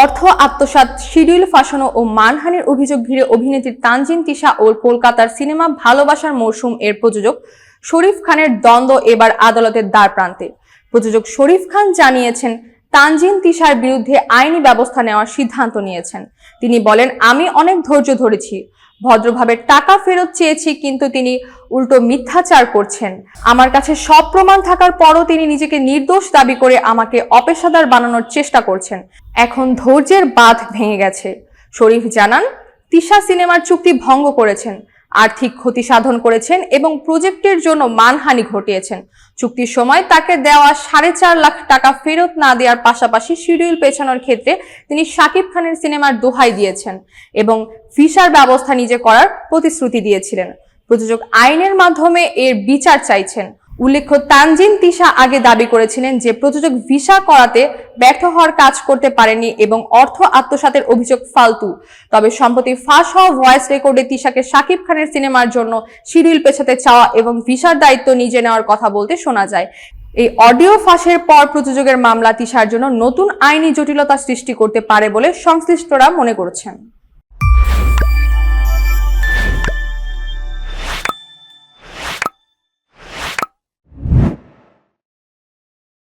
অর্থ আত্মসাত শিডিউল ফাঁসানো ও মানহানির অভিযোগ ঘিরে অভিনেত্রী তানজিন তিশা ও কলকাতার সিনেমা ভালোবাসার মৌসুম এর প্রযোজক শরীফ খানের দ্বন্দ্ব এবার আদালতের দ্বার প্রান্তে প্রযোজক শরীফ খান জানিয়েছেন তানজিন তিশার বিরুদ্ধে আইনি ব্যবস্থা নেওয়ার সিদ্ধান্ত নিয়েছেন। তিনি বলেন, আমি অনেক ধৈর্য ধরেছি। ভদ্রভাবে টাকা ফেরত চেয়েছি, কিন্তু তিনি উল্টো মিথ্যাচার করছেন। আমার কাছে সব প্রমাণ থাকার পরও তিনি নিজেকে নির্দোষ দাবি করে আমাকে অপেশাদার বানানোর চেষ্টা করছেন। এখন ধৈর্যের বাঁধ ভেঙে গেছে। শরীফ জানান, তিশা সিনেমার চুক্তি ভঙ্গ করেছেন। আর্থিক ক্ষতি সাধন করেছেন এবং প্রজেক্টের জন্য মানহানি ঘটিয়েছেন। চুক্তির সময় তাকে দেওয়া সাড়ে চার লাখ টাকা ফেরত না দেওয়ার পাশাপাশি শিডিউল পেছানোর ক্ষেত্রে তিনি শাকিব খানের সিনেমার দোহাই দিয়েছেন এবং ভিসার ব্যবস্থা নিজে করার প্রতিশ্রুতি দিয়েছিলেন। প্রযোজক আইনের মাধ্যমে এর বিচার চাইছেন। উল্লেখ্য, তানজিন তিশা আগে দাবি করেছিলেন যে প্রযোজক ভিসা করাতে ব্যর্থ হওয়ার কাজ করতে পারেনি এবং অর্থ আত্মসাতের অভিযোগ ফালতু। তবে সম্প্রতি ফাঁস হওয়া ভয়েস রেকর্ডে তিশাকে শাকিব খানের সিনেমার জন্য শিডিউল পেছাতে চাওয়া এবং ভিসার দায়িত্ব নিজে নেওয়ার কথা বলতে শোনা যায়। এই অডিও ফাঁসের পর প্রযোজকের মামলা তিশার জন্য নতুন আইনি জটিলতা সৃষ্টি করতে পারে বলে সংশ্লিষ্টরা মনে করছেন।